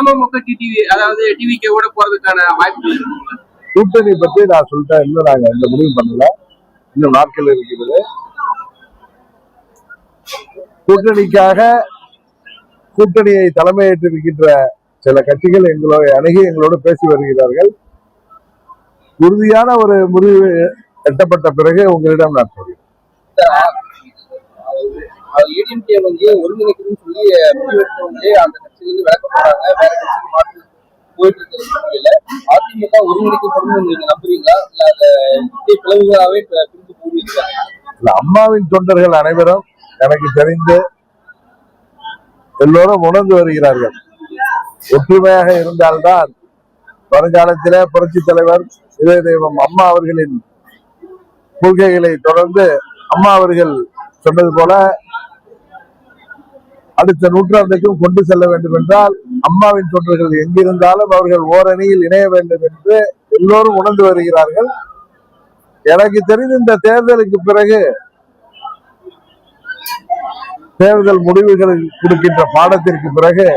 AMMK TTV அதாவது டிவிக்கு கூட போறதுக்கான வாய்ப்புகள் இருக்குங்களா? கூட்டணி பத்தி நான் சொல்லிட்டேன் இன்னும் நாங்க எந்த முடிவு பண்ணல. இன்னும் நாட்கள் இருக்கிறது. கூட்டணிக்காக கூட்டணியை தலைமையேற்றிருக்கின்ற சில கட்சிகள் எங்களோட அணுகி எங்களோடு பேசி வருகிறார்கள். உறுதியான ஒரு முடிவு எட்டப்பட்ட பிறகு உங்களிடம் நான் சொல்கிறேன் ஏடிஎம்கே வந்து ஒருங்கிணைக்கணும்னு சொல்லி முடிவெடுத்து வந்து அந்த கட்சியிலிருந்து விளக்க போறாங்க. போயிட்டு இருக்கிற சூழ்நிலையில அதிமுக ஒருங்கிணைக்கப்படும் நீங்க நம்புறீங்களா? இல்ல பிளவுகளாவே பிரிந்து போவீங்களா இல்ல, அம்மாவின் தொண்டர்கள் அனைவரும் எனக்கு தெரிந்து எல்லோரும் உணர்ந்து வருகிறார்கள். ஒற்றுமையாக இருந்தால்தான் வருங்காலத்தில புரட்சி தலைவர் இதய தெய்வம் அம்மா அவர்களின் கொள்கைகளை தொடர்ந்து அம்மா அவர்கள் சொன்னது போல அடுத்த நூற்றாண்டுக்கும் கொண்டு செல்ல வேண்டும் என்றால் அம்மாவின் தொண்டர்கள் எங்கிருந்தாலும் அவர்கள் ஓரணியில் இணைய வேண்டும் என்று எல்லோரும் உணர்ந்து வருகிறார்கள். எனக்கு தெரிந்து இந்த தேர்தலுக்கு பிறகு தேர்தல் முடிவுகள் கொடுக்கின்ற பாடத்திற்கு பிறகு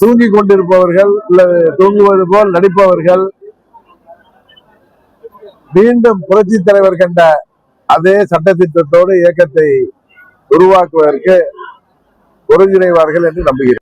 தூங்கிக் கொண்டிருப்பவர்கள் அல்லது தூங்குவது போல் நடிப்பவர்கள் மீண்டும் புரட்சி தலைவர் கண்ட அதே சட்டத்திட்டத்தோடு இயக்கத்தை உருவாக்குவதற்கு ஒருங்கிணைவார்கள் என்று நம்புகிறேன்.